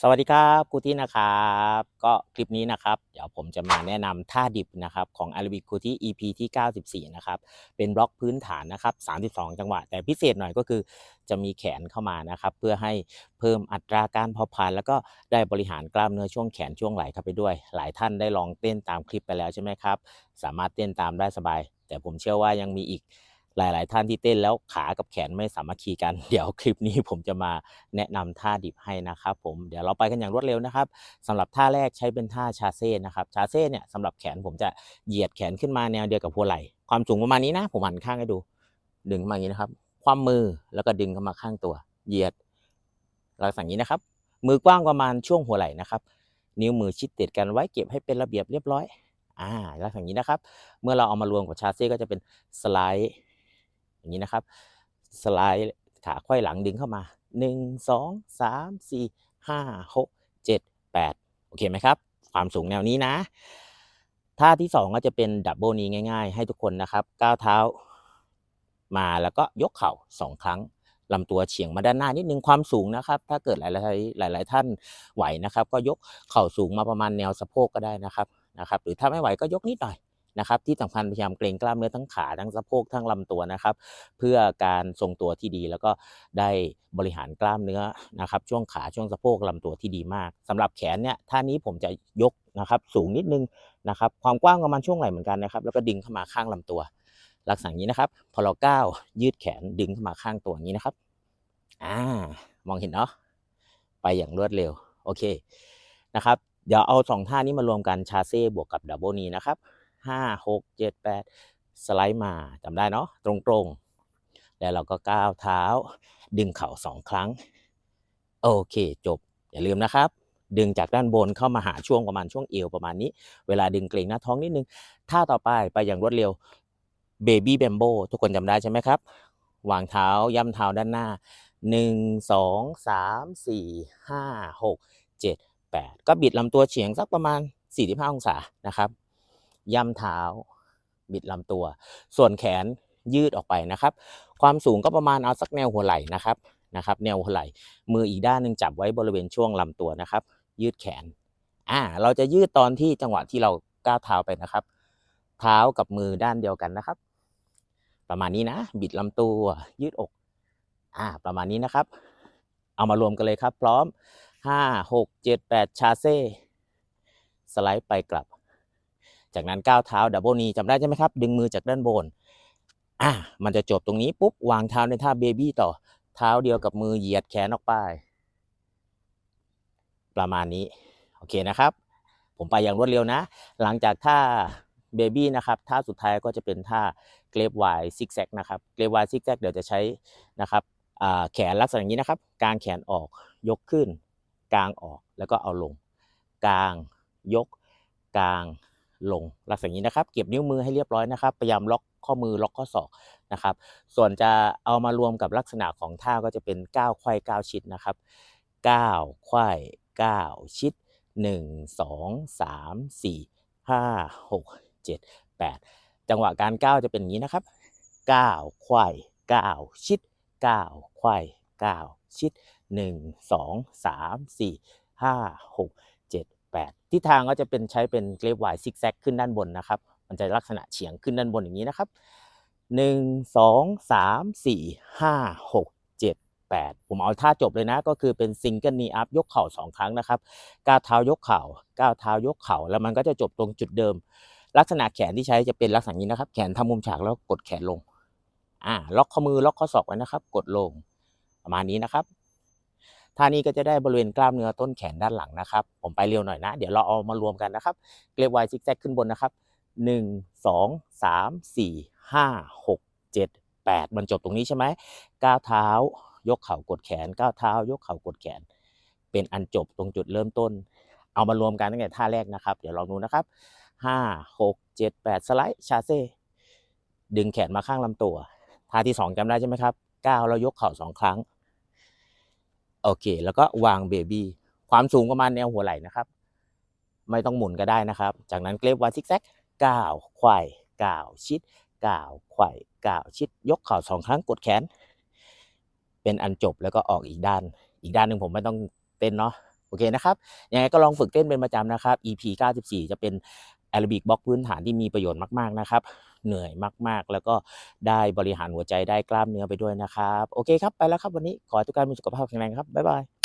สวัสดีครับคูที่นะครับ ก็คลิปนี้นะครับ เดี๋ยวผมจะมาแนะนำท่าดิบนะครับของ a r a b i c ครูที่ EP ที่ 94 นะครับ เป็นบล็อกพื้นฐานนะครับ 32 จังหวะ แต่พิเศษหน่อยก็คือจะมีแขนเข้ามานะครับ เพื่อให้เพิ่มอัตราการเผาผลาญแล้วก็ได้บริหารกล้ามเนื้อช่วงแขนช่วงไหล่เข้าไปด้วย หลายท่านได้ลองเต้นตามคลิปไปแล้วใช่ไหมครับ สามารถเต้นตามได้สบาย แต่ผมเชื่อว่ายังมีอีก หลาย ๆ ท่านที่เต้นแล้วขากับแขนไม่สามัคคีกัน เดี๋ยวคลิปนี้ผมจะมาแนะนำท่าดิบให้นะครับผมเดี๋ยวเราไปกันอย่างรวดเร็วนะครับสำหรับท่าแรกใช้เป็นท่าชาเซ่นะครับชาเซ่เนี่ยสำหรับแขนผมจะเหยียดแขนขึ้นมาแนวเดียวกับหัวไหล่ความสูงประมาณนี้นะ ผมหันข้างให้ดู ดึงมาอย่างนี้นะครับ คว่ำมือแล้วก็ดึงเข้ามาข้างตัว เหยียดลักษณะนี้นะครับ มือกว้างประมาณช่วงหัวไหล่นะครับ นิ้วมือชิดติดกันไว้เก็บให้เป็นระเบียบเรียบร้อยอ่าลักษณะนี้นะครับ เมื่อเราเอามารวมกับชาเซ่ก็จะเป็นสไลด์ อย่างนี้นะครับ สไลด์ขาไขว้หลังดึงเข้ามา 1 2 3 4 5 6 7 8 โอเคไหมครับ ความสูงแนวนี้นะ ท่าที่ 2 ก็จะเป็นดับเบิลนี้ง่ายๆ ให้ทุกคนนะครับก้าวเท้ามาแล้วก็ยกเข่า 2 ครั้งลำตัวเฉียงมาด้านหน้านิดนึงความสูงนะครับ ถ้าเกิดหลายๆหลาย ๆ ท่านไหวนะครับ ก็ยกเข่าสูงมาประมาณแนวสะโพกก็ได้นะครับนะครับ หรือถ้าไม่ไหวก็ยกนิดหน่อย นะครับที่สำคัญพยายามเกรงกล้ามเนื้อทั้งขาทั้งสะโพกทั้งลำตัวนะครับ เพื่อการทรงตัวที่ดี แล้วก็ได้บริหารกล้ามเนื้อนะครับ ช่วงขาช่วงสะโพกลำตัวที่ดีมากสำหรับแขนเนี่ยท่านี้ผมจะยกนะครับ สูงนิดนึงนะครับ ความกว้างประมาณช่วงไหล่เหมือนกันนะครับ แล้วก็ดึงเข้ามาข้างลำตัว ลักษณะนี้นะครับ พอเราก้าวยืดแขนดึงเข้ามาข้างตัวอย่างนี้นะครับอ่ามองเห็นเนาะไปอย่างรวดเร็วโอเคนะครับเดี๋ยวเอาสองท่านี้มารวมกันชาเซ่บวกกับดับเบิลนีนะครับ ห้าหกเจ็ดแปดสไลด์มาจำได้เนาะตรงๆ แล้วเราก็ก้าวเท้า ดึงเข่าสองครั้ง โอเคจบ อย่าลืมนะครับ ดึงจากด้านบนเข้ามาหาช่วงประมาณช่วงเอวประมาณนี้ เวลาดึงเกรงหน้าท้องนิดนึงท่าต่อไปไปอย่างรวดเร็วเบบี้แบมโบทุกคนจำได้ใช่ไหมครับ วางเท้าย่ำเท้าด้านหน้า 1 2 3 4 5 6 7 8 ก็บิดลำตัวเฉียงสักประมาณ 45 องศานะครับ ย่ำเท้า บิดลำตัว ส่วนแขนยืดออกไปนะครับ ความสูงก็ประมาณเอาสักแนวหัวไหล่นะครับนะครับแนวหัวไหล่ มืออีกด้านหนึ่งจับไว้บริเวณช่วงลำตัวนะครับ ยืดแขนอ่าเราจะยืดตอนที่จังหวะที่เราก้าวเท้าไปนะครับ เท้ากับมือด้านเดียวกันนะครับ ประมาณนี้นะ บิดลำตัว ยืดอกอ่าประมาณนี้นะครับ เอามารวมกันเลยครับ พร้อมห้าหกเจ็ดแปดชาเซ่สไลด์ไปกลับ จากนั้นก้าวเท้าดับเบิลนีจำได้ใช่ไหมครับ ดึงมือจากด้านบนอะมันจะจบตรงนี้ปุ๊บวางเท้าในท่าเบบี้ต่อเท้าเดียวกับมือเหยียดแขนออกไป ประมาณนี้ โอเคนะครับ ผมไปอย่างรวดเร็วนะ หลังจากท่าเบบี้นะครับท่าสุดท้ายก็จะเป็นท่าเกรฟไวซิกแซกนะครับเกรฟไวซิกแซกเดี๋ยวจะใช้นะครับแขนลักษณะนี้นะครับ กางแขนออกยกขึ้น กางออกแล้วก็เอาลง กางยก กาง ลงลักษณะนี้นะครับ เก็บนิ้วมือให้เรียบร้อยนะครับพยายามล็อกข้อมือล็อกข้อศอกนะครับ ส่วนจะเอามารวมกับลักษณะของท่าก็จะเป็นก้าวไขว้ก้าวชิดนะครับก้าวไขว้ก้าวชิด 1 2 3 4 5 6 7 8 จังหวะการก้าวจะเป็นอย่างนี้นะครับก้าวไขว้ก้าวชิดก้าวไขว้ก้าวชิด 1 2 3 4 5 6 ทิศทางก็จะเป็นใช้เป็นเกรฟไวซิกแซกขึ้นด้านบนนะครับ มันจะลักษณะเฉียงขึ้นด้านบนอย่างนี้นะครับหนึ่งสองสามสี่ห้าหกเจ็ดแปดผมเอาท่าจบเลยนะ ก็คือเป็นซิงเกิลนีอัพยกเข่าสองครั้งนะครับก้าวเท้ายกเข่าก้าวเท้ายกเข่าแล้วมันก็จะจบตรงจุดเดิม ลักษณะแขนที่ใช้จะเป็นลักษณะนี้นะครับ แขนทำมุมฉากแล้วกดแขนลงอ่าล็อกข้อมือล็อกข้อศอกไว้นะครับ กดลงประมาณนี้นะครับ ท่านี้ก็จะได้บริเวณกล้ามเนื้อต้นแขนด้านหลังนะครับ ผมไปเร็วหน่อยนะ เดี๋ยวเราเอามารวมกันนะครับเกลียวไวซิกแซกขึ้นบนนะครับหนึ่งสองสามสี่ห้าหกเจ็ดแปดมันจบตรงนี้ใช่ไหมก้าวเท้ายกเข่ากดแขนก้าวเท้า ยกเข่ากดแขน เป็นอันจบตรงจุดเริ่มต้น เอามารวมกันตั้งแต่ท่าแรกนะครับ เดี๋ยวลองดูนะครับห้าหกเจ็ดแปดสไลด์ชาเซ่ดึงแขนมาข้างลำตัว ท่าที่สองจำได้ใช่ไหมครับก้าวแล้วยกเข่าสองครั้ง โอเค แล้วก็วางเบบี้ความสูงประมาณแนวหัวไหล่นะครับ ไม่ต้องหมุนก็ได้นะครับ จากนั้นเกรฟวาซิกแซกก้าวไขว้ก้าวชิดก้าวไขว้ก้าวชิด ยกเข่าสองครั้งกดแขน เป็นอันจบแล้วก็ออกอีกด้าน อีกด้านหนึ่งผมไม่ต้องเต้นเนาะโอเคนะครับ ยังไงก็ลองฝึกเต้นเป็นประจำนะครับ EP 94 จะเป็นแอโรบิกบล็อกพื้นฐานที่มีประโยชน์มาก ๆ นะครับเหนื่อยมากๆ แล้วก็ได้บริหารหัวใจได้กล้ามเนื้อไปด้วยนะครับ โอเคครับ ไปแล้วครับวันนี้ขอให้ทุกกานมีสุขภาพแข็งแรงครับ บ๊ายบาย